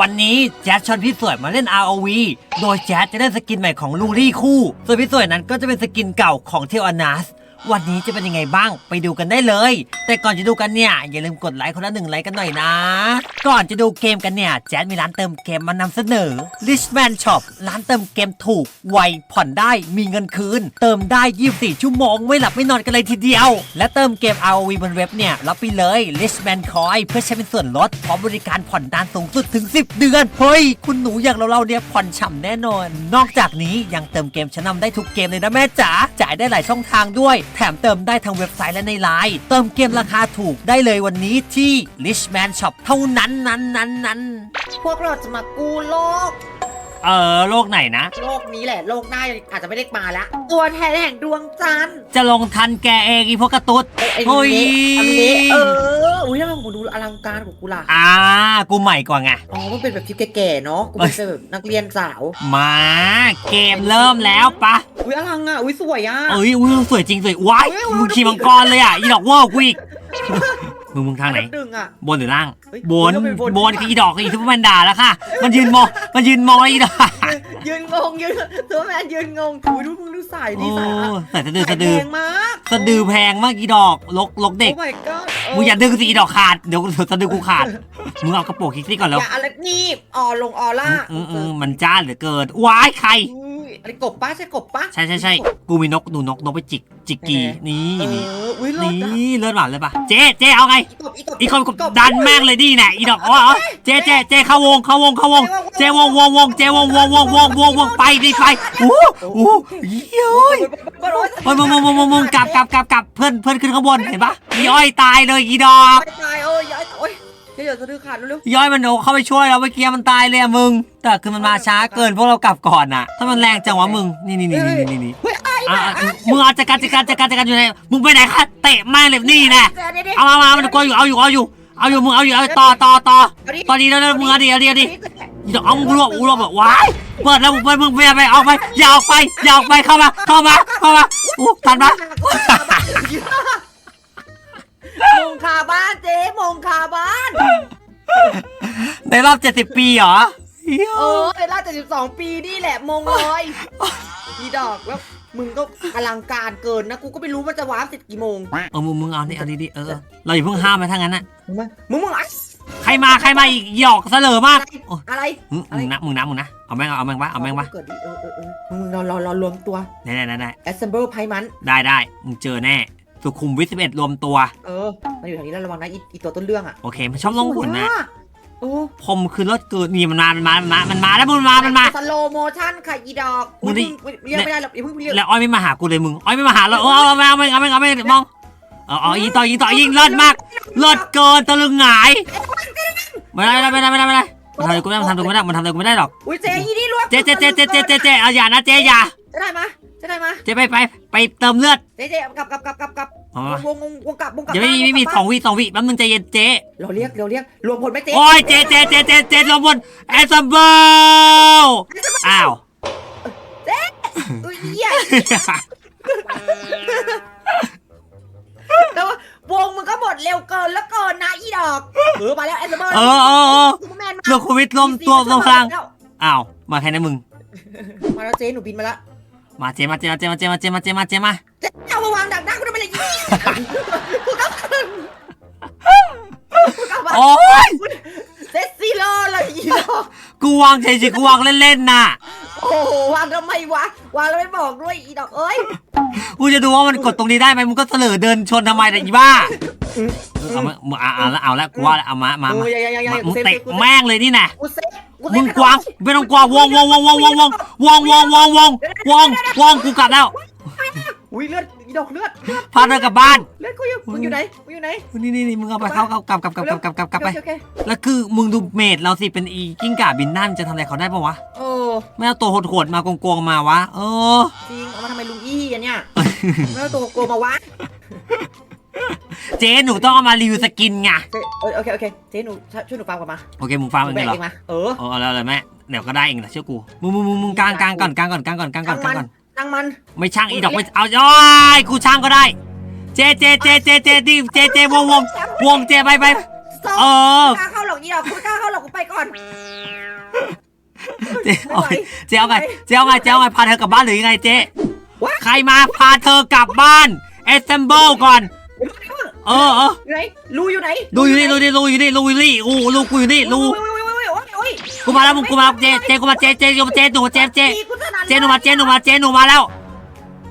วันนี้แจ๊ดชวนพี่สวยมาเล่น ROV โดยแจ๊ดจะเล่นสกินใหม่ของลูรี่คู่ ส่วนพี่สวยนั้นก็จะเป็นสกินเก่าของเทวอนาส วันนี้จะเป็นยังไงบ้างไปดูกันได้เลย แต่ก่อนจะดูกันเนี่ย อย่าลืมกดไลค์คนละหนึ่งไลค์กันหน่อยนะ ก่อนจะดูเกมกันเนี่ย แจ๊สมีร้านเติมเกมมานำเสนอ Richman Shop ร้านเติมเกมถูก ไวผ่อนได้มีเงินคืน เติมได้ 24 ชั่วโมง ไม่หลับไม่นอนกันเลยทีเดียว และเติมเกม ROV บนเว็บเนี่ยรับไปเลย Richman Coin เพื่อใช้เป็นส่วนลดพร้อมบริการผ่อนนานสูงสุดถึง 10 เดือนเฮ้ยคุณหนูอย่างเราเราเนี่ยผ่อนฉ่ำแน่นอน นอกจากนี้ยังเติมเกมชั้นนำได้ทุกเกมเลยนะแม่จ๋าจ่ายได้หลายช่องทางด้วยแถมเติมได้ทางเว็บไซต์และในไลน์เติมเกมราคาถูกได้เลยวันนี้ที่ Richman Shop เท่านั้นนั้นนั้นนั้นพวกเราจะมากู้โลก เออโลกไหนนะ โลกนี้แหละ โลกหน้าอาจจะไม่ได้มาแล้วตัวแทนแห่งดวงจันทร์จะลงทันแกเองอีพวกกระตุ้ดไอ้โอ้ยเละอันเละเอออุ้ยทำไมผมดูอลังการของกูล่ะอ่า กูใหม่กว่าไง อ๋อมันเป็นแบบทิปแก่ๆเนาะกูเป็นแบบนักเรียนสาวมาเกมเริ่มแล้วปะอุ้ยอลังอะอุ้ยสวยอะ เอ้ยอุ้ยสวยจริงสวยว้ายเฮ้ยมึงขี่มังกรเลยอะอีดอกเว่ากูอีก มึงมึงทางไหนอัดับดึงอะ บนหรือล่าง เฮ้ยบน เฮ้ยเราเป็นบน บนคืออีดอกคืออีทุกแมนด่าแล้วค่ะ มันยืนมอง มันยืนมองแล้วอีดอกยืนงงยืนตัวแมนยืนงงอุ้ยดูมึงดูสายโอ้ดีสายอะใส่สะดือสาสะยดือ แพงมากสะดือแพงมากอีดอก ลกลกเด็ก โอ้ my god มึงอย่าดึงสิอีดอกขาด เดี๋ยวสะดือกูขาด มึงเอากระโปรงคิกซี่ก่อนแล้วอย่าอะไรนี่ออลงออล่าอืมอืมมันจ้าเหลือเกินว้ายใครอุ้ย อะไรกบป้าใช่กบป้าใช่ใช่ใช่กูมีนกหนูนกนกไปจิกจิกกีนี่เอนี่ออุ้ยเลิศอะนี่เลือดหวานเลยปะเจ๊เจ๊เอาไงอีกบอีกบอีกคนดันแม่งเลยดิแน่อีดอกอ๋ออ๋อเจ๊เจ๊เจ๊เข้าวงเข้าวงเข้าวงเจ๊วงวงวงเจ๊วงวงวงวงวงวงไปดิไปโอ้โหเย้ยบร้อยโอ้ยมึงมึงมึงมึงมึงกลับกลับกลับกลับเพื่อนเพื่อนขึ้นข้างบนเห็นปะอีอ้อยตายเลยอีดอกตายโอ้ยย้ายโอ้ย เดี๋ยวจะดื้อขาดเร็วอีอ้อยมันโดเข้าไปช่วยเราเมื่อกี้มันตายเลยอะมึง แต่คือมันมาช้าเกินพวกเรากลับก่อนน่ะถ้ามันแรงจังวะมึง นี่นี่นี่นี่นี่นี่เฮ้ยไอ้อะอะมึงเอาจัดการจัดการจัดการจัดการอยู่ไหนมึงไปไหนคะเตะแม่งเลยนี่แน่เดี๋ยวเดี๋ยวเอามามามันกลัวอยู่เอาอยู่เอาอยู่เอาอยู่มึงเอาอยู่เอาต่อต่อต่อตอนนี้แล้วมึงเอาดิเอาดิเอาดิอย่าเอามึงรวบกูรวบแบบว้ายเปิดแล้วมึงไปมึงไปไปออกไปอย่าออกไปอย่าออกไปเข้ามาเข้ามาเข้ามาอู้ทันปะ มงคาบ้านเจ๊มงคาบ้าน ในรอบ 70 ปีเหรอเหี้ยเออเวลา72ปีนี่แหละมงลอยอีดอกแล้วมึงก็อลังการเกินนะกูก็ไม่รู้มันจะวาร์ปเสร็จกี่โมง เออมึงมึงเอาดิเอาดิดิเออเราอย่าเพิ่งห้ามไปทั้งนั้นน่ะมึงมามึงมึงอะใครมาใครมาอีกหยอกเสลอมากโอ้อะไรมึงมึงนะมึงนะมึงนะเอาแม่งเอาแม่งวะเอาแม่งวะเกิดดิเออเออเออมึงรอรอรอรวมตัว ได้ได้ได้ได้ assemble ไพมันได้ได้มึงเจอแน่ สุขุมวิท11 รวมตัว เออมันอยู่แถวนี้แล้วระวังนะอีอีตัวต้นเรื่องอะโอเค มันชอบล่องหนนะโอ้พอมคือรถเกิดนี่มันมา มันมา มันมา มันมาแล้วมึงมันมา มันมา สโลโมชั่นค่ะอีดอกมึงดิอุ๊ยเรียกไม่ได้หรอกอย่าเพิ่งเรียกแล้วอ้อยไม่มาหากูเลยมึง อ้อยไม่มาหาเราเออเอาเอาเอาไม่เอาไม่เอาไม่เอามองเออเอายิงต่อยิงต่อยิงเลิศมากเลิศเกินตะลึงหงายไม่ได้ไม่ได้ไม่ได้ไม่ได้ไม่ได้มันทำอะไรกูไม่ได้มันทำอะไรกูไม่ได้มันทำอะไรกูไม่ได้หรอกอุ้ยเจ๊อีนี่รวบเจ๊เจ๊เจ๊เจ๊เจ๊เจ๊เจ๊เอาอย่านะเจ๊อย่าจะได้มา จะได้มาเจ๊ไปไปไปเติมเลือด เจ๊เจ๊กลับกลับกลับกลับกลับเอามาวงวงวงกลับวงกลับอย่าไม่มีไม่มีสองวิสองวิแป๊บนึงใจเย็นเจ๊เราเรียกเราเรียกรวมผลไหมเจ๊โอ้ยเจ๊เจ๊เจ๊เจ๊เจ๊ลงบนแอสซัมเบิลอ้าว อุ้ยเหี้ยแต่ว่าวงมันก็หมดเร็วเกินแล้วเกินนะอีดอกเออมาแล้วแอนเดอร์เบิร์เออเออเออซูเปอร์แมนมาเรื่องโควิดรวมตัวรวมพลังอ้าวมาแค่นั้นมึง มาแล้วเจ๊หนูบินมาแล้ว มาเจมาเจมาเจมาเจมาเจมาเจมาเจมาเจ๊เอามาวางดักหน้ากูทำไมล่ะยี่กูก็กูก็มาโอ้ยเซตซีโร่เลยอีดอกกูวางเฉยๆกูวางเล่นๆน่ะโอ้โหวางทำไมวะวางแล้วไม่บอกด้วยอีดอกเอ้ยกูจะดูว่ามันกดตรงนี้ได้ไหมมึงก็เสลอเดินชนทำไมล่ะอีบ้าเอามาเอาละเอาละกูว่าเอามามามึงเตะแม่งเลยนี่นะกูเซฟกูเซฟ มึงกวางไม่ต้องกวางวงวงวงวงวงวงวงวงวงวงวงวงกูกลับแล้วอุ้ยเลือดอีดอกเลือดเลือดพาเธอกลับบ้านเลือดกูอยู่มึงอยู่ไหนมึงอยู่ไหนนี่นี่นี่มึงเอาไปเข้าเข้ากลับกลับกลับกลับกลับกลับกลับไปโอเคโอเคแล้วคือมึงดูเมดเราสิเป็นอีกิ้งก่าบินนั่นจะทำอะไรเขาได้ปะวะโอ้ไม่เอาตัวโหดๆมาโกงๆมาวะเออจริงเอามาทำไมลุงอี้อันเนี่ยไม่เอาตัวโกงมาวะ เจ๊หนูต้องเอามารีวิวสกินไงเจ๊เออโอเคโอเคเจ๊หนูช่วยหนูฟังก่อนมาโอเคมึงฟังมึงแบได้กเหรอเองมาเออเออเอาแล้วเลยแม่เดี๋ยวก็ได้เองแหละเชื่อกูมึงมึงมึงมึงกลางกลางก่อนกลางก่อนกลางก่อนกลางก่อนกลางก่อนตั้งมันไม่ช่างอีดอกไม่เอาย้อยกูช่างก็ได้ เจเจเจเจเจดิเจเจวงวงวงเจไปไปสองเออไม่กล้าเข้าหรอกอีดอกกูไม่กล้าเข้าหรอกกูไปก่อนเจ๊ไม่เอาไหวไงเจ๊เอาไงเจ๊เอาไงเจ๊เอาไงพาเธอกลับบ้านหรือยังไงเจ๊ What? ใครมาพาเธอกลับบ้านเอสเซมเบิลก่อน เออเอออยู่ไหนรูอยู่ไหนดูอยู่นี่ดูนี่ดูอยู่นี่ดูอยู่นี่อู้ลูกกูอยู่นี่ลูกโอ้ยโอ้ยโอ้ยโอ้ยโอ้ยกูมาแล้วมึงกูมาเจ๊เจ๊กูมาเจ๊เจ๊เจ๊เจ๊หนูเจ๊เจ๊ตีกูถนัดเจ๊หนูมาเจ๊หนูมาเจ๊หนูมาแล้ว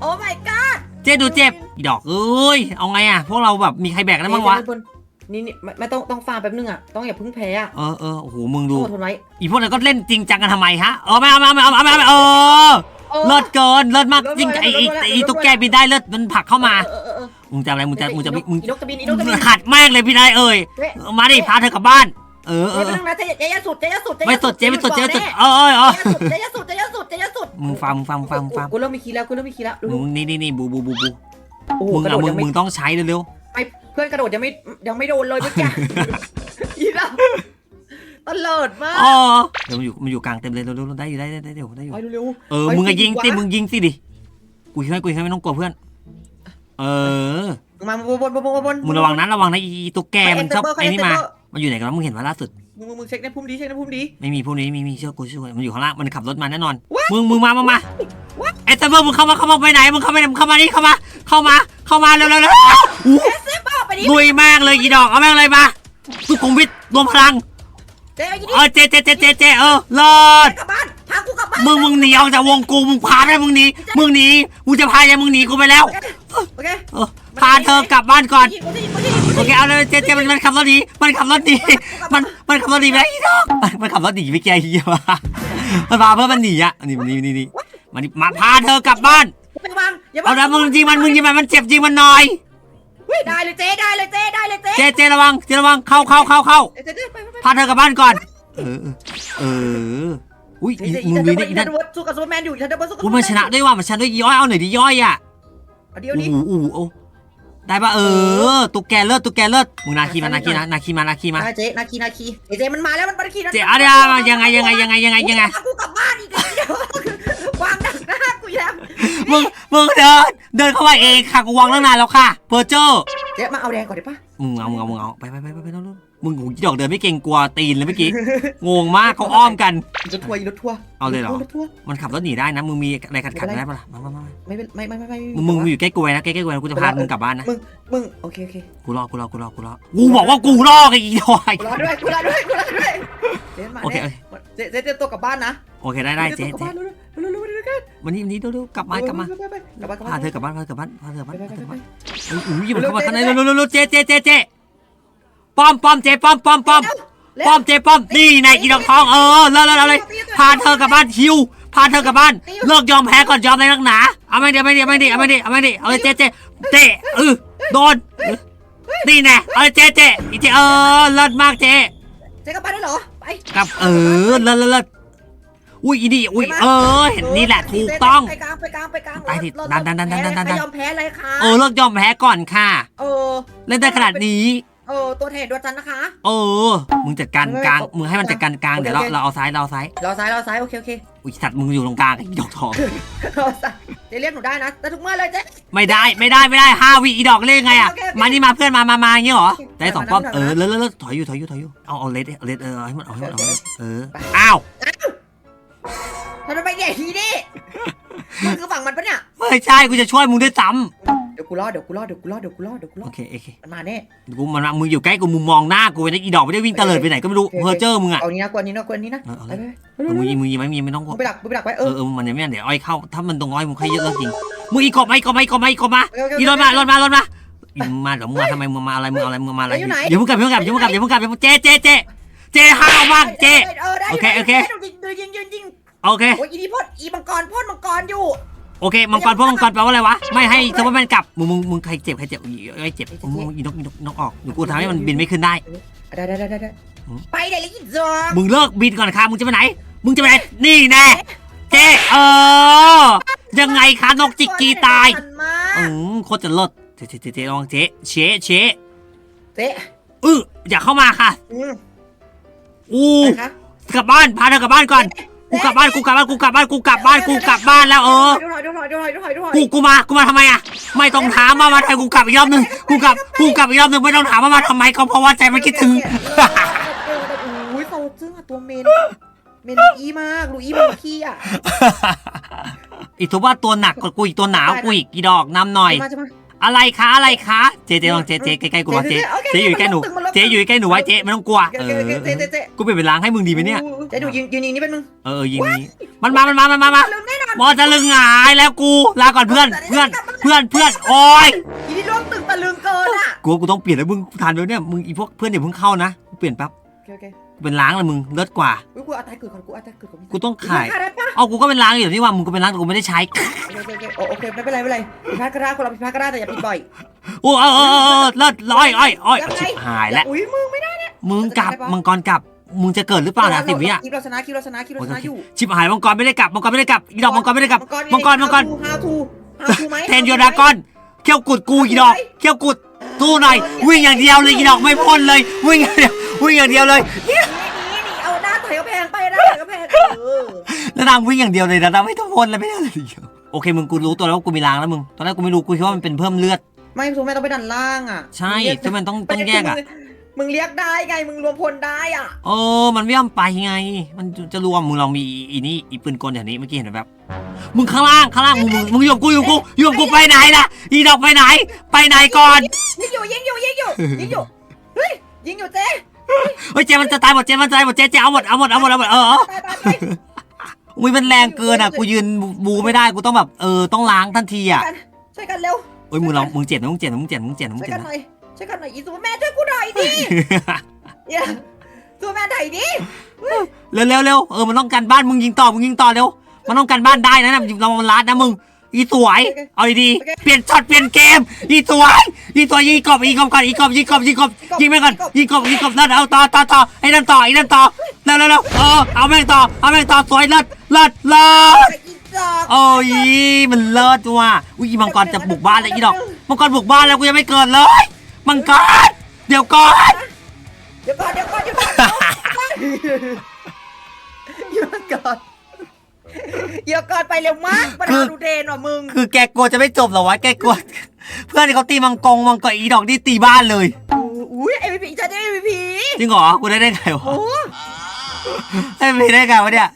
โอ้ my god เจ๊ดูเจ็บอีดอกเอ้ยเอาไงอะพวกเราแบบมีใครแบกได้บ้างวะนี่นี่ไม่ไม่ต้องต้องฟาร์มแป๊บนึงอะต้องอย่าเพิ่งแพ้อะเออเออโอ้โหมึงต้ดูองอดทนไว้อีพวกนั้นก็เล่นจริงจังกันทำไมฮะเออไม่เอาไม่เอาไม่เอาไม่เอาไม่เอาเออออเลิศเกินเลิศมากเลิศจริงเลิศไอ้ไอ้เลิศเลิศไอ้ตุ๊กแกบินได้เลิศมันผลักเข้ามา เออเออเออ มึงจะอะไรมึงจะมึงจะอีนกมึงอีนกจะบินอีนกจะบินขัดแม่งเลยพี่นายเอ่ยเจ๊มาดิพาเธอกลับบ้าน เออเอเจ๊อไม่ต้องนะเจ๊เจ๊ยาสุดเจ๊ยาสุดไม่สดเจ๊ไม่สดเจ๊ไม่สดแน่เออเออเออเจ๊ยาสุดเจ๊ยาสุดเจ๊ยาสุดมึงฟังมึงฟังมึงฟังมึงฟังกูเริ่มมีคีย์แล้วกูเริ่มมีคีย์แล้วดูมึงนี่นี่นี่บูบูบูบูโอ้โหมึงกระโดเอาดมึงยังไม่มึงต้องใช้เร็วไอ้เพื่อนกระโดดยังไม่ยังไม่โดนเลยเมื่อกี้อีน่ะตเลิดมาๆกอ๋อเดี๋ยวมันอยู่มันอยู่กลางเต็มเลยเร็วๆได้อยู่ได้ได้ได้เดี๋ยวได้อยู่ไปเร็วเออไปมึงอะสิยิงสิวะมึงยิงสิดิกูช่วยกูช่วยไม่ต้องกลัวเพื่อน เออๆมาบนบนบนบนบนมึงระวังนะระวังนะอีตุ๊กแกมันชอบใครไอ้นี่มาเอ็นเตอร์มันอยู่ไหนกันวะมึงเห็นว่าล่าสุดมึงมึงมึงเช็คในพุ่มดีเช็คในพุ่มดี ไม่มีพวกนี้ไม่มีเชื่อกูเชื่อกูมันอยู่ข้างล่างมันขับรถมาแน่นอน What? มึงมึงมามามา What? ไอ้ตำรวจมึงเข้ามาเข้ามาไปไหนมึงเข้ามาเข้ามานี่เข้ามาเข้ามาเข้ามาเร็วเร็วเร็วอู้บ้าไปดิลุยแม่งเลยอีดอกเอาแม่งเลยมาสุขุมวิทรวมพลังเจ๊ไปยิงเออเจเจเจเจเจเออเลิศกลับบ้านพากูกลับบ้านมึงมึงหนีออกจากวงกูมึงพาไปมึงหนีมึงหนีมึงจะพายังมึงหนีกูไปแล้ว โอเคเออพาเธอกลับบ้านก่อนยิงกูยิงกูยิงกูโอเคเอาเลยเจเจมันมันขับรถหนีมันขับรถหนีมันมันขับรถหนีไปอีดอกมันมันขับรถหนีไปแกเฮียว่ะมันพาเพื่อนมันหนีอะนี่นี่นี่นี่มานี่มาพาเธอกลับบ้านไปวางอย่าเอาละมึงยิงมันมึงยิงมันมันเจ็บยิงมันหน่อยเฮ้ยได้เลยเจ๊ได้เลยเจ๊ได้เลยเจ๊เจเจระวังเจระวังเข้าเข้าเข้าเข้าเจ๊เจ๊ไปไปไปพาเธอกลับบ้านก่อน เออเออเอออุ้ยเจ๊เจ๊มึงอีดูทันนี่เดอีอนั่นร์เวิร์ดสู้กับซูเปอร์แมนอยู่ทันเดอร์เวิร์ดสู้กับอุ้ยมันชนะด้วยว่ะมันชนะด้วยย่อยเอาหน่อยดิย่อยอะ เดี๋ยวโอ้นี้โหโอ้โหโอ้ได้ปะเออ ตุ๊กแกเลิศตุ๊กแกเลิศมึงนาคีมานาคีนะนาคีมานาคีมา เจ๊นาคีนาคีเจ๊มันมาแล้วมันนาคีเจเอาเดี๋ยวยังไงยังไงยังไงยังไงยังไง กูกลับบ้านอีกเดียววางดักหน้ากูแล้วมึงมึงเดิน เดินเข้ามาเองค่ะกูวางตั้งนานแล้วค่ะเพอร์เจอร์ เจ๊มาเอาแดงก่อนได้ปะ มึงเอามึงเอามึงเอาไปไปไปไปไปแล้วมึงหูดอกเดินไม่เก่งกลัวตีนเลยเมื่อกี้ งงมากเขาอ้อมกัน รถทัวร์รถทัวร์เอาเลยเหรอ ถทัวร์มันขับรถหนีได้นะ มึงมีอะไรขัดขัดได้ปะล่ะมามามาไม่เป็นไม่ไม่ไม่ไม่มึงมึงอยู่ใกล้กูไว้นะใกล้ใกล้กูไว้นะกูจะพามึงกลับบ้านนะ มึงมึงโอเคโอเคกูรอกูรอกูรอกูรอกูบอกว่ากูรอไอ้อีดอยกูรอด้วยกูรอด้วยกูรอด้วยเจ๊มาโอเคเจ๊เจ๊เจตัวกลับบ้านนะโอเคได้ได้เจ๊เจ๊เร็ วเร็วเร็วเร็วเร็ววันนี้วันนี้ดูดูกลับมากลับมาไปไปไปกลับบ้านกลับพาบ้าน เธอกลับบ้านพาเธอกลับบ้านพาเธอกลับบ้านไปพาไปเธอกลับไปบ้านอุ้ยมันเข้ามาข้างในเร็วเร็วเร็วเจ๊เจ๊เจ๊เจ๊ป้อมป้อมเจ๊ป้อมป้อมป้อมป้อมเจ๊ป้อมนี่ไงอีดอกทองเออเลิศเลิศเลยพาเธอกลับบ้านฮิวพาเธอกลับบ้านเลิกยอมแพ้ก่อนยอมในนักหนาเอาไม่ดีเอาไม่ดีเอาไม่ดีเอาไม่ดีเอาไม่ดีเอาเลยเจ๊เจ๊เจ๊เออโดนเออนี่แน่เอาเลยเจ๊เจ๊อีเจ๊เออเลิศมากเจ๊เจ๊กลับบ้านได้เหรอไปกลับเออเลิศเลิศเลิศ อุ้ยอีนี่อุ้ยเออเห็นนี่แหละถูกต้องไปกลางไปกลางไปกลางไปดิดันดันดันดันดันดันไม่ยอมแพ้เลยค่ะเออเลิกยอมแพ้ก่อนค่ะ เออ เล่นได้ขนาดนี้เออตัวแทนดวงจันทร์นะคะเออมึงจัดการกลางมึงให้มันจัดการกลางโอเคเดี๋ยวเราโอเคเราเอาซ้ายเราเอาซ้ายรอซ้ายรอซ้ายโอเคโอเคอุ้ยสัตว์มึงอยู่ตรงกลางไอ้ดอกทองรอซ้ายเจ๊เรียกหนูได้นะแต่ทุกเมื่อเลยเจ๊ไม่ได้ไม่ได้ไม่ได้ห้าวิอีดอกเล่นไงอะโอเคโอเคมานี่มาเพื่อนมามามาอย่างเงี้ยเหรอโอเคได้สองป้อมมาเออมาเลิศเลิศเลิศถอยอยู่ถอยอยู่ถอยอยู่เอาเอาเลสเอาเลสเออเอาให้มันเอาให้มันเอาให้มันเออไปอ้าว ทำไมใหญ่ทีนี่มันคือฝั่งมันปะเนี่ย ไม่ใช่กูจะช่วยมึงด้วยซ้เดี๋ยวกูรอดเดี๋ยวกูรอดเดี๋ยวกูรอดเดี๋ยวกูรอดเดี๋ยวกูำรอโอดเคโอเคมันมาแน่ กูมันมึงอยู่ใกล้กูมึงมองหน้ากูไปนะอีดอกไม่ได้วิ่งเตลิดไปไหนก็ไม่รู้โอเคเพอเจอร์มึงอะเอานี้นะกวนนี้นะกวนนี้นะเออเอาไปเลยไปไปมึงยิงมึงยิงไหมมึงยิงไม่ต้องกมึดงไปดักมึงไปดักไว้เอเอออเออมันยังไม่เดี๋ยวอ้อยเข้าถ้ามันตรงอ้อยมึงใครเยอะแล้วจริงมึงอีกบมาอีกบมาอีกบมาอีกบมาโอเคโอเคอีรถมารถมารถมาอีมึงมาเดี๋ยวมึงมาทำไมมึงมาอะไรมึงเอาอะไรมึงมาอะไรอยู่ไหนเดี๋ยวมึงกลับเดี๋ยวมึงกลับเดี๋ยวมึงกลับเดี๋ยวมึงกลับเดี๋ยวมึงเจ๊เจ๊เจ๊เจ๊ห้าวมากเจ๊เออได้โอเคโอเคดูยิงดูยิงยิงยิง โอเค โอ้ยอีนี่พ่นอีมังกรพ่นมังกรอยู่ โอเค มังกรพวกมังกรแปลว่าอะไรวะ ไม่ให้ซูเปอร์แมนกลับ มึงมึงมึงใครเจ็บใครเจ็บอีไอ้เจ็บมึงมึงอีนกอีนกอีนกออกเดี๋ยวกูทำให้มันบินไม่ขึ้นได้ ได้ได้ได้ได้ได้อืมไปได้เลยอีจอมึงเลิกบินก่อนค่ะมึงจะไปไหน มึงจะไปไหน นี่แน่เจ๊เออ ยังไงคะนกจิกกีตายมันมาอืมโคตรจะเลิศเจ๊เจ๊เจ๊เจ๊ลองเจ๊เชเชเจ๊เอออย่าเข้ามาค่ะ อืมอู้อะไรคะกลับบ้าน พาเธอกลับบ้านก่อน กูกลับบ้านกูกลับบ้านกูกลับบ้านกูกลับบ้านกูกลับบ้านแล้วเออถอยถอยถอยถอยถอยถอยถอยกูกูมากูมาทำไมอะไม่ต้องถามมามาทำไมกูกลับอีกรอบหนึงกูกลับกูกลับอีกรอบหนึงไม่ต้องถามว่ามาทำไมก็เพราะว่าใจมันคิดถึงโอ้ยโซจึ้งอะตัวเมนเมนลูอีมากลูอีมันขี้อะอีกตัวว่าตัวหนักกว่ากูอีกตัวหนาวกูอีกกี่ดอกนำหน่อยมาจะมา อะไรคะอะไรคะเจเจลองเจเจใกล้ๆกูมาเจเจอยู่ใกล้หนูเจอยู่ใกล้หนูไว้เจไม่ต้องกลัวเจ๊เอเจ๊อเจ๊เจ๊เจ๊กูเปลี่ยนเป็นล้างให้มึงดีไหมเนี่ยเจ๊ดูยืนยืนยิงนี่เป็นมึงเออเออยิงนี้มันมามันมามันมามาลืมแน่นอนบอจะลึงหงายแล้วกูลาก่อนเพื่อนเพื่อนเพื่อนเพื่อนโอ้ยอีนี่ร่วงตึงตะลึงเกินอะกูว่ากูต้องเปลี่ยนแล้วมึงทานไปเนี่ยมึงอีพวกเพื่อนอย่าเพิ่งเข้านะกูเปลี่ยนแป๊บโอเคโอ เคกูเป็นล้างเลยมึงเลิศกว่า อุ้ยกูเอาตายเกิดก่อนกูเอาตายเกิดก่อนกูต้องขายขายได้ปะเอากูก็เป็นล้างอยู่นี่ว่ามึงก็เป็นล้างแต่กูไม่ได้ใช้โอเคโอเคโอเคไม่เป็นไรไม่เป็นไรผิดพลาดก็ได้คนเราผิดพลาดก็ได้แต่อย่าผิดบ่อยโอ้เออเออเออเออเลิศร้อยอ้อยอ้อยยังไงชิบหายแล้วอุ้ยมึงไม่ได้ มึงกลับมังกรกลับ มึงจะเกิดหรือเปล่านะสิบวิอะคิดเราชนะคิดเราชนะคิดเราชนะอยู่ชิบหายมังกรไม่ได้กลับมังกรไม่ได้กลับอีดอกมังกรไม่ได้กลับมังกรมังกร ฮาทูฮาทูไหม เทนโยดากอนเขี้ยวกุดกูอีดอกเขี้ยวกุด สู้หน่อย วิ่งอย่างเดียวเลยอีดอกไม่พ้นเลย วิ่งอย่างเดียววิ่งอย่างเดียวเลยนี่นี่นี่เอาหน้าถอยกระแพงไปหน้าถอยกระแพงเออแล้วนางวิ่งอย่างเดียวเลยนะนางไม่ต้องพ้นเลยไม่ได้เลยโอเคมึงกูรู้ตัวแล้วว่ากูมีล้างแล้วมึงตอนแรกกูไม่รู้กูคิดว่ามันเป็นเพิ่มเลือด ไม่ทูแม่ต้องไปดันล่างอะใช่ซึ่งมันต้องต้องแยกอะ มึงเรียกได้ไง มึงรวมพลได้อะเออมันไม่ยอมไปไง มันจะรวมมึงลองมีอีนี่อีปืนกลอย่างนี้เมื่อกี้เห็นไหมแบบมึงข้างล่างข้างล่างมึงมึงมึงอยู่กับกูอยู่กับกูอยู่กับกูไปไหนล่ะอีดอกไปไหน ไปไหนก่อนยิงอยู่ยิงอยู่ยิงอยู่ยิงอยู่เฮ้ยยิงอยู่เจ๊เฮ้ยเจมันจะตายหมดเจมันจะตายหมดเจเจเอาหมดเอาหมดเอาหมดเอาหมดเออเออตายตายตายอุ้ยมันแรงเกินอะกูยืนบูไม่ได้กูต้องแบบเออต้องล้างทันทีอะกันช่วยกันเร็วเอ้ยมึงลองมึงเจ็บนะมึงเจ็บนะมึงเจ็บนะมึงเจ็บนะมึงช่วยเจ็บกันนะหน่อย ช่วยกันหน่อยอีซูแม่ช่วยกูหน่อยดิเนี่ยซูแม่ไหนดิเร็วเร็วเร็วเออมันต้องการบ้านมึงยิงต่อมึงยิงต่อเร็วมันต้องการบ้านได้นะนะเรามันลัดนะมึงอีสวย เอาดีๆเปลี่ยนช็อตเปลี่ยนเกม อีสวย อีสวยยิงกบยิงกบก่อนยิงกบยิงกบยิงกบยิงไปก่อนยิงกบยิงกบแล้วเอาต่อต่อต่อไอ้นั่นต่อไอ้นั่นต่อเร็วเร็วเร็วเออเอาแม่งต่อเอาแม่งต่อสวยเลิศเลิศเลิศอีจอกโอ้ยมันเลิศว่ะอุ้ยอีมังกรจะบุกบ้านแล้วอีดอกมังกรบุกบ้านแล้วกูยังไม่เกิดเลย มังกรเดี๋ยวก่อน เดี๋ยวก่อนเดี๋ยวก่อนเดี๋ยวก่อนเดี๋ยวก่อนเดี๋ยวก่อนไปเร็วมากมันเอาดูเดนว่ะมึง คือแกกลัวจะไม่จบเหรอวะแกกลัว เพื่อนที่เขาตีมังกรมังกรอีดอกนี่ตีบ้านเลยอุ้ย MVP ฉันได้ MVP จริงเหรอกูได้ได้ไงวะโอ้ได้ได้ไงวะเนี่ย